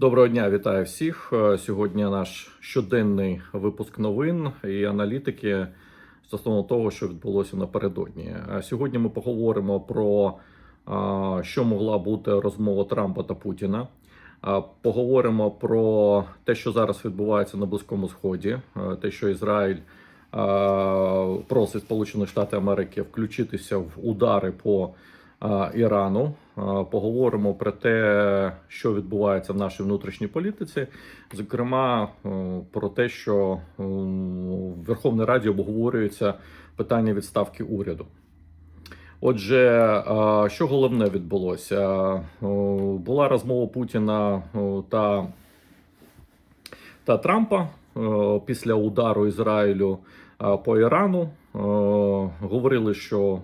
Доброго дня, вітаю всіх. Е, Сьогодні наш щоденний випуск новин і аналітики стосовно того, що відбулося напередодні. Сьогодні ми поговоримо про а, що могла бути розмова Трампа та Путіна. Поговоримо про те, що зараз відбувається на Близькому Сході, е, те, що Ізраїль е, просить Сполучених Штатів Америки включитися в удари по е, Ірану. Поговоримо про те, що відбувається в нашій внутрішній політиці, зокрема е, про те, що в Верховній Раді обговорюється питання відставки уряду. Отже, що головне відбулося? Е, Була розмова Путіна е, та, та Трампа після удару Ізраїлю по Ірану. Говорили, що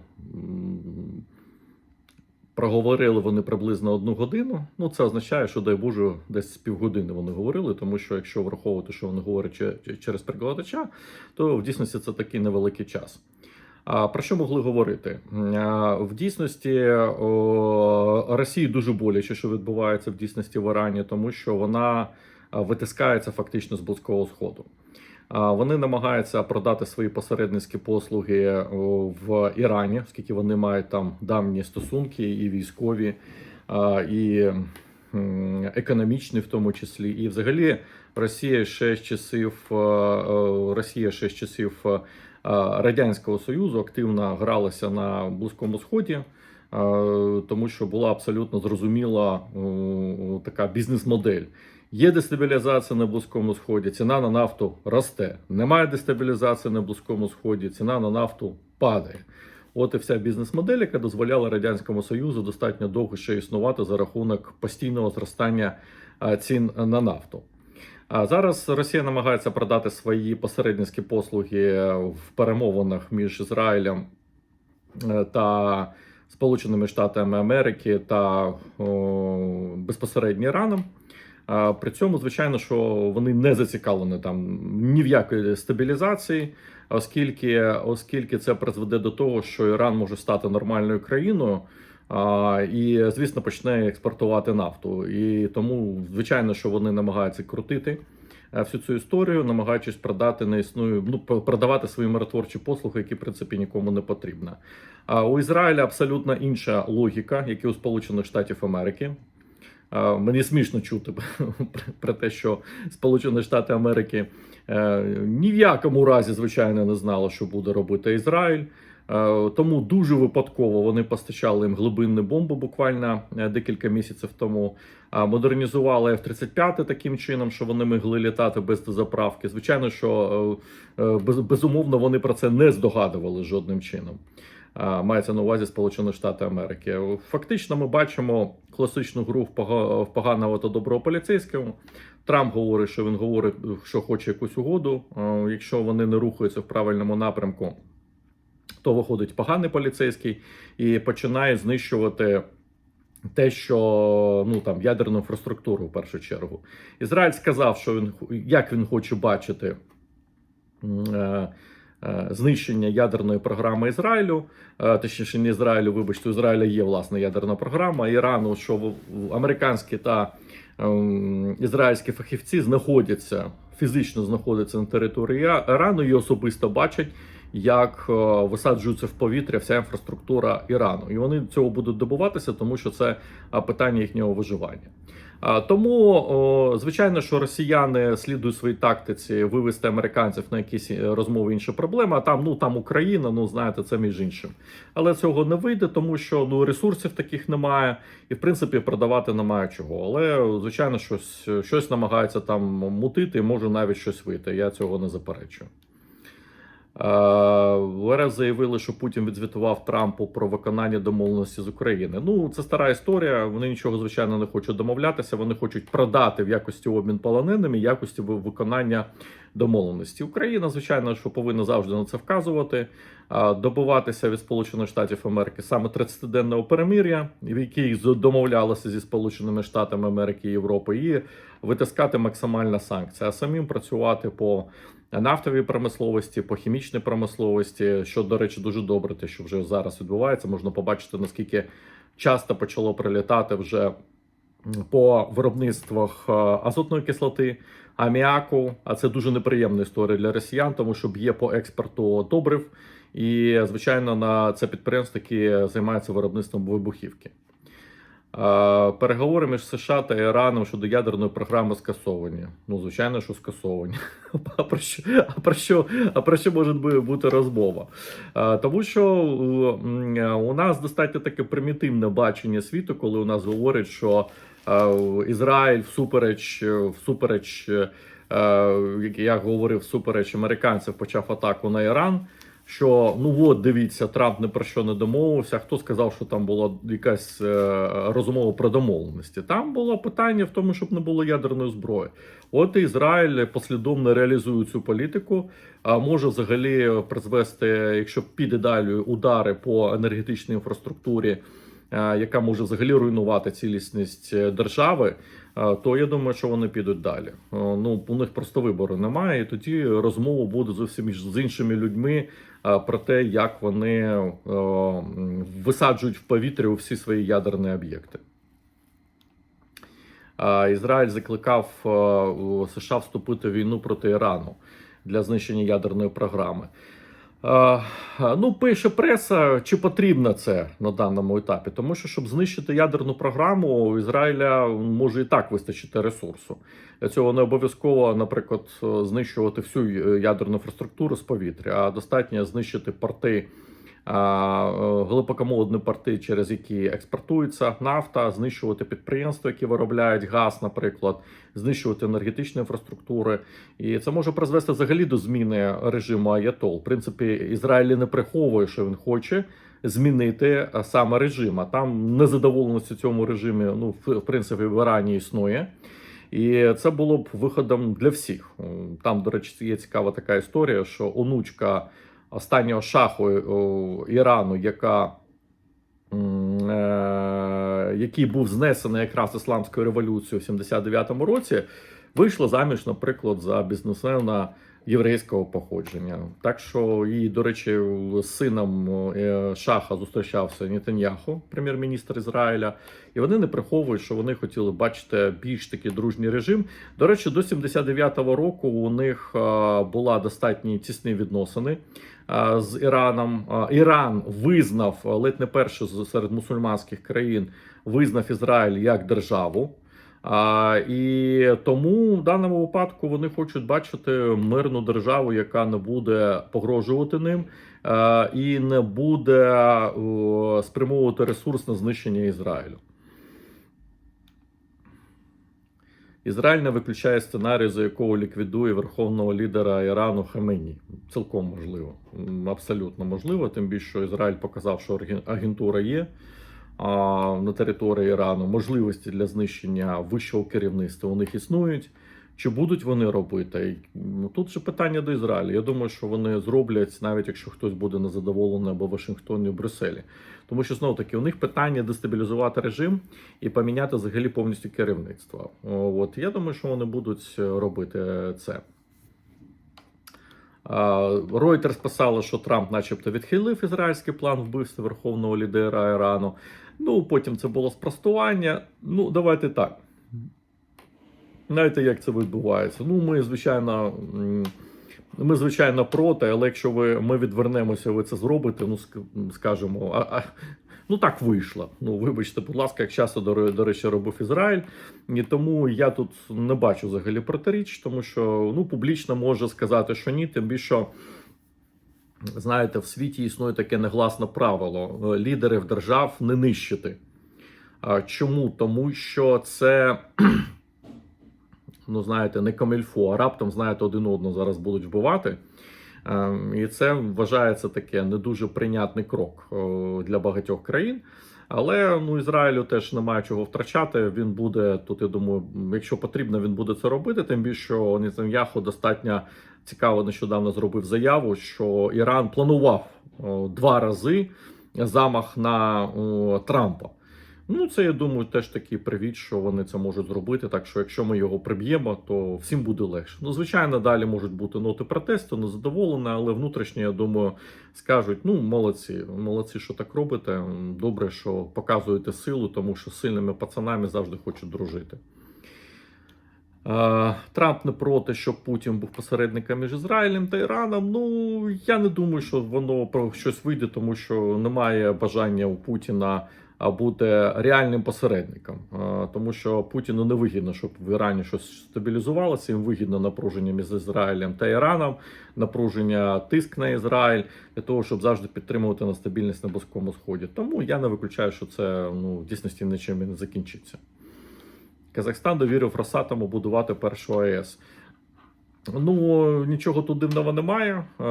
проговорили вони приблизно одну годину. Ну, це означає, що дай Боже, десь півгодини вони говорили, тому що якщо враховувати, що вони говорять че- через перекладача, то в дійсності це такий невеликий час. А про що могли говорити? В дійсності Росії дуже боляче, що відбувається в дійсності в Ірані, тому що вона витискається фактично з близького сходу. Вони намагаються продати свої посередницькі послуги в Ірані, оскільки вони мають там давні стосунки, і військові, і економічні, в тому числі. І взагалі Росія ще з часів е, е, Росія ще з часів е, е, Радянського Союзу активно гралася на Близькому Сході. е, Тому що була абсолютно зрозуміла е, така бізнес-модель. Є дестабілізація на Близькому Сході, ціна на нафту росте. Немає дестабілізації на Близькому Сході, ціна на нафту падає. От і вся бізнес-модель, яка дозволяла Радянському Союзу достатньо довго ще існувати за рахунок постійного зростання цін на нафту. А зараз Росія намагається продати свої посередницькі послуги в перемовинах між Ізраїлем е, та Сполученими Штатами Америки та о, безпосередньо Іраном. При цьому, звичайно, що вони не зацікавлені там ні в якої стабілізації, оскільки, оскільки це призведе до того, що Іран може стати нормальною країною. І, звісно, почне експортувати нафту. І тому, звичайно, що вони намагаються крутити е, всю цю історію, намагаючись продати не існую, ну продавати свої миротворчі послуги, які в принципі нікому не потрібна. А у Ізраїля абсолютно інша логіка, як і у Сполучених Штатів Америки. Мені смішно чути про- те, що Сполучені Штати Америки е, ні в якому разі, звичайно, не знали, що буде робити Ізраїль. Е, Тому дуже випадково вони постачали їм глибинні бомби буквально е, декілька місяців тому. Модернізували F-35 таким чином, що вони могли літати без дозаправки. Звичайно, що без- безумовно вони про це не здогадували жодним чином. Мається на увазі Сполучені Штати Америки. Фактично, ми бачимо класичну гру в поганого та доброго поліцейського. Трамп говорить, що він говорить, що хоче якусь угоду. Якщо вони не рухаються в правильному напрямку, то виходить поганий поліцейський і починає знищувати те, що ну там ядерну інфраструктуру в першу чергу. Ізраїль сказав, що він як він хоче бачити. е, Знищення ядерної програми Ізраїлю, е, точніше, не Ізраїлю, вибачте, у Ізраїля є власна ядерна програма. Ірану, що американські та ем, ізраїльські фахівці знаходяться фізично знаходяться на території Ірану і особисто бачать, як е, висаджується в повітря вся інфраструктура Ірану, і вони цього будуть добуватися, тому що це е, питання їхнього виживання. Тому, звичайно, що росіяни слідують своїй тактиці вивести американців на якісь е, розмови інші проблеми. А там, ну там Україна, ну знаєте, це між іншим. Але цього не вийде, тому що ну ресурсів таких немає, і в принципі продавати немає чого. Але звичайно, щось щось намагаються там мутити, і може навіть щось вийти. Я цього не заперечую. Е, РФ заявили, що Путін відзвітував Трампу про виконання домовленості з України. Ну, це стара історія. Вони нічого звичайно не хочуть домовлятися. Вони хочуть продати в якості обмін полоненими, якості виконання домовленості. Україна, звичайно, що повинна завжди на це вказувати, а, добиватися від Сполучених Штатів Америки саме 30-денного перемир'я, в якій домовлялися зі Сполученими Штатами Америки і Європи, і витискати максимальна санкція, а самим працювати по нафтовій промисловості, по хімічній промисловості, що, до речі, дуже добре, те, що вже зараз відбувається. Можна побачити, наскільки часто почало прилітати вже по виробництвах е, азотної кислоти, аміаку. А це дуже неприємна історія для росіян, тому що б'є по експорту добрив. І, звичайно, на це підприємство, яке займається виробництвом вибухівки. Е, Переговори між США та Іраном щодо ядерної програми скасовані. Ну, звичайно, що скасовані. А про що, а про що, а про що може бути розмова? Е, Тому що е, у нас достатньо таке примітивне бачення світу, коли у нас говорять, що Ізраїль всупереч, всупереч, як я говорив, всупереч американців почав атаку на Іран. Що ну от дивіться, Трамп не про що не домовився. Хто сказав, що там була якась е, розмова про домовленості? Там було питання в тому, щоб не було ядерної зброї. От і Ізраїль послідовно реалізує цю політику, а може взагалі призвести, якщо піде далі удари по енергетичній інфраструктурі, е, яка може взагалі руйнувати цілісність е, держави. То я думаю, що вони підуть далі. Ну у них просто вибору немає, і тоді розмова буде зовсім з іншими людьми про те, як вони висаджують в повітря всі свої ядерні об'єкти. Ізраїль закликав США вступити в війну проти Ірану для знищення ядерної програми. Е, Ну, пише преса, чи потрібно це на даному етапі, тому що щоб знищити ядерну програму, у Ізраїля може і так вистачити ресурсу. Для цього не обов'язково, наприклад, знищувати всю ядерну інфраструктуру з повітря, а достатньо знищити порти, е, глибокомолодні порти, через які експортується нафта, знищувати підприємства, які виробляють газ, наприклад, знищувати енергетичні інфраструктури. І це може призвести взагалі до зміни режиму Аятол. В принципі, Ізраїль не приховує, що він хоче змінити саме режим. А там незадоволеність у цьому режимі, ну, в принципі, в Ірані існує. І це було б виходом для всіх. Там, до речі, є цікава така історія, що онучка останнього шаху Ірану, яка е, який був знесений якраз ісламською революцією в 79-му році, вийшла заміж, наприклад, за бізнесмена єврейського походження. Так що її, до речі, сином е, Шаха зустрічався Нетаньяху, прем'єр-міністр Ізраїля, і вони не приховують, що вони хотіли бачити більш такий дружній режим. До речі, до 79-го року у них е, була достатні тісні відносини е, з Іраном. Іран визнав ледь не перший з- серед мусульманських країн, визнав Ізраїль як державу. А, і тому в даному випадку вони хочуть бачити мирну державу, яка не буде погрожувати ним е, і не буде о, спрямовувати ресурс на знищення Ізраїлю. Ізраїль не виключає сценарій, за якого ліквідує верховного лідера Ірану Хамені. Цілком можливо, абсолютно можливо. Тим більше що Ізраїль показав, що агентура є а, на території Ірану. Можливості для знищення вищого керівництва у них існують. Чи будуть вони робити? Ну, Тут же питання до Ізраїлю. Я думаю, що вони зроблять, навіть якщо хтось буде незадоволений або Вашингтоні, Брюсселі. Тому що знову таки у них питання дестабілізувати режим і поміняти взагалі повністю керівництво. От я думаю, що вони будуть е, робити це. А, Reuters писало, що Трамп, начебто, відхилив ізраїльський план вбивства верховного лідера Ірану. Ну, потім це було спростування. Ну, давайте так. Знаєте, як це відбувається? Ну, ми, звичайно, ми, звичайно, проти, але якщо ви, ми відвернемося, ви це зробите, ну, ск- скажемо, а, а, ну так вийшло. Ну, вибачте, будь ласка, як часто, до, до речі, робив Ізраїль. І тому я тут не бачу взагалі протиріч, тому що ну, публічно може сказати, що ні, тим більше. Знаєте, в світі існує таке негласне правило: е, лідерів держав не нищити. Чому? Тому що це, ну знаєте, не камільфо, а раптом, знаєте, один одного зараз будуть вбивати. Ем, І це вважається таке не дуже прийнятний крок е, для багатьох країн. Але ну Ізраїлю теж немає чого втрачати. Він буде тут. Я думаю, якщо потрібно, він буде це робити. Тим більше Нетаньяху достатньо цікаво нещодавно зробив заяву, що Іран планував два рази замах на Трампа. Ну, це я думаю, теж такий привіт, що вони це можуть зробити. Так що, якщо ми його приб'ємо, то всім буде легше. Ну, звичайно, далі можуть бути ноти протесту, незадоволені, але внутрішньо, я думаю, скажуть: ну, молодці, молодці, що так робите. Добре, що показуєте силу, тому що сильними пацанами завжди хочуть дружити. Е, Трамп не проти, щоб Путін був посередником між Ізраїлем та Іраном. Ну я не думаю, що воно про щось вийде, тому що немає бажання у Путіна бути реальним посередником, Е, тому що Путіну не вигідно, щоб в Ірані щось стабілізувалося. Їм вигідно напруження між Ізраїлем та Іраном, напруження тиск на Ізраїль для того, щоб завжди підтримувати на стабільність на Близькому Сході. Тому я не виключаю, що це ну в дійсності нічим не закінчиться. Казахстан довірив Росатому будувати першу АЕС. Ну, нічого тут дивного немає. Е, е,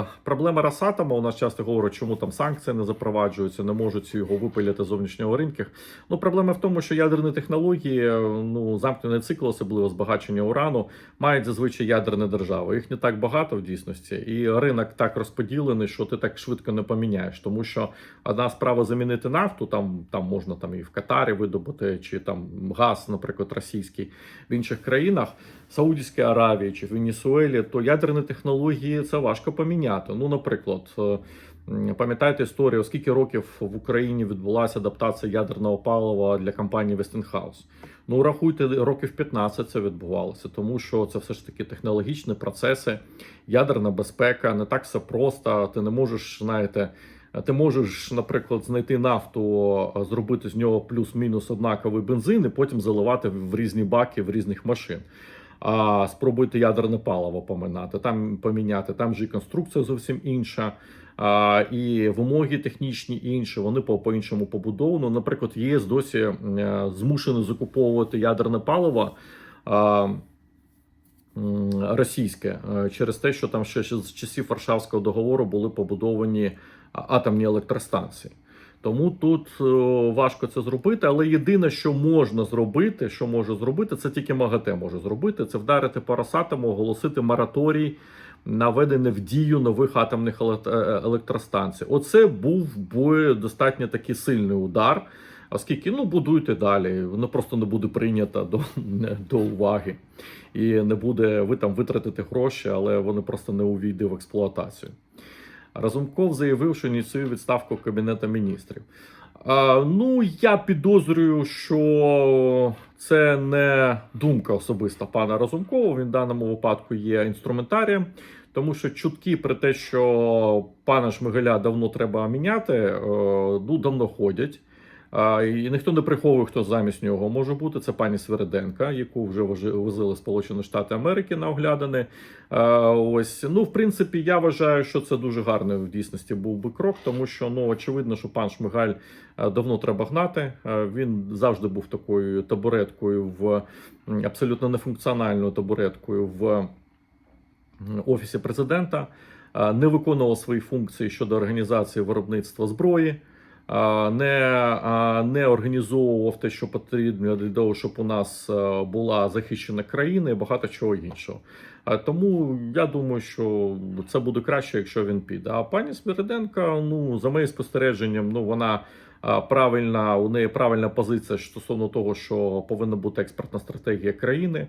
е, Проблема Росатома, у нас часто говорять, чому там санкції не запроваджуються, не можуть його випиляти з зовнішнього ринку. Ну, проблема в тому, що ядерні технології, ну, замкнений цикл, особливо збагачення урану, мають зазвичай ядерні держави. Їх не так багато в дійсності, і ринок так розподілений, що ти так швидко не поміняєш. Тому що одна справа замінити нафту, там, там можна там і в Катарі видобути, чи там газ, наприклад, російський в інших країнах. Саудівській Аравії чи Венесуелі, то ядерні технології це важко поміняти. Ну, наприклад, е, пам'ятаєте історію, скільки років в Україні відбулася адаптація ядерного палива для компанії Westinghouse? Ну, рахуйте, років 15 це відбувалося, тому що це все ж таки технологічні процеси, ядерна безпека, не так все просто. Ти не можеш, знаєте. Ти можеш, наприклад, знайти нафту, зробити з нього плюс-мінус однаковий бензин, і потім заливати в різні баки в різних машин а спробуйте ядерне паливо поминати, там поміняти. Там же і конструкція зовсім інша, а, і вимоги технічні інші. Вони по, по іншому побудовано. Наприклад, ЄС досі е, змушений закуповувати ядерне паливо. А, Російське е, через те, що там ще з часів Варшавського договору були побудовані атомні електростанції. Тому тут е, важко це зробити, але єдине, що можна зробити, що може зробити, це тільки МАГАТЕ може зробити. Це вдарити по Росатому, оголосити мораторій на введення в дію нових атомних е, електростанцій. Оце був би достатньо такий сильний удар, оскільки ну будуйте далі, воно просто не буде прийнято до, до уваги. І не буде, ви там витратите гроші, але вони просто не увійде в експлуатацію. Разумков заявив, що ініціює відставку Кабінету міністрів. Ну, я підозрюю, що це не думка особиста пана Разумкова. Він в даному випадку є інструментарієм, тому що чутки про те, що пана Шмигаля давно треба міняти, е, ну, давно ходять. І ніхто не приховує, хто замість нього може бути. Це пані Свериденка, яку вже возили Сполучені Штати Америки на оглядини. Ось ну, в принципі, я вважаю, що це дуже гарний в дійсності був би крок, тому що ну очевидно, що пан Шмигаль давно треба гнати. Він завжди був такою табуреткою в абсолютно нефункціональною табуреткою в офісі президента. Не виконував свої функції щодо організації виробництва зброї. Не, не організовував те, що потрібно для того, щоб у нас е, була захищена країна і багато чого іншого. Тому я думаю, що це буде краще, якщо він піде. А пані Сміриденка, ну за моїм спостереженням, ну вона правильна, у неї правильна позиція стосовно того, що повинна бути експортна стратегія країни.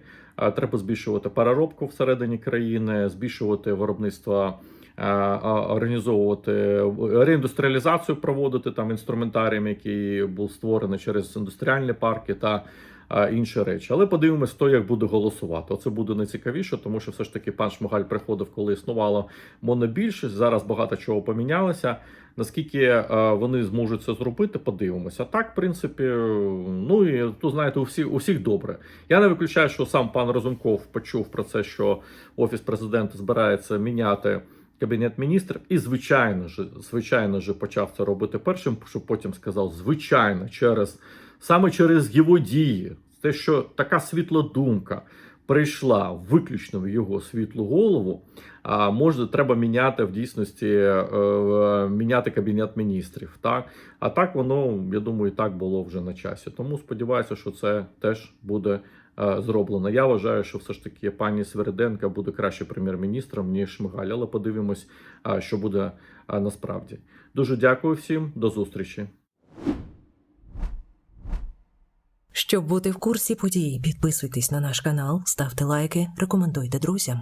Треба збільшувати переробку всередині країни, збільшувати виробництво. А, Організовувати реіндустріалізацію, проводити там інструментарієм, який був створений через індустріальні парки та інші речі. Але подивимось, хто як буде голосувати. Оце буде найцікавіше, тому що все ж таки пан Шмигаль приходив, коли існувала монобільшість. Зараз багато чого помінялося. Наскільки е, вони зможуть це зробити, подивимося. Так, в принципі, е, ну і тут знаєте, у всіх у всіх добре. Я не виключаю, що сам пан Разумков почув про це, що офіс президента збирається міняти. Кабінет міністрів, і звичайно ж, звичайно ж, почав це робити першим, щоб потім сказав, звичайно, через саме через його дії, те, що така світла думка прийшла виключно в його світлу голову. А може, треба міняти в дійсності е, міняти кабінет міністрів. Так а так воно, я думаю, і так було вже на часі. Тому сподіваюся, що це теж буде Е, зроблено. Я вважаю, що все ж таки пані Свериденка буде краще прем'єр-міністром ніж мигаль. але подивимось, е, що буде е, насправді. Дуже дякую всім, до зустрічі. Щоб бути в курсі подій, підписуйтесь на наш канал, ставте лайки, рекомендуйте друзям.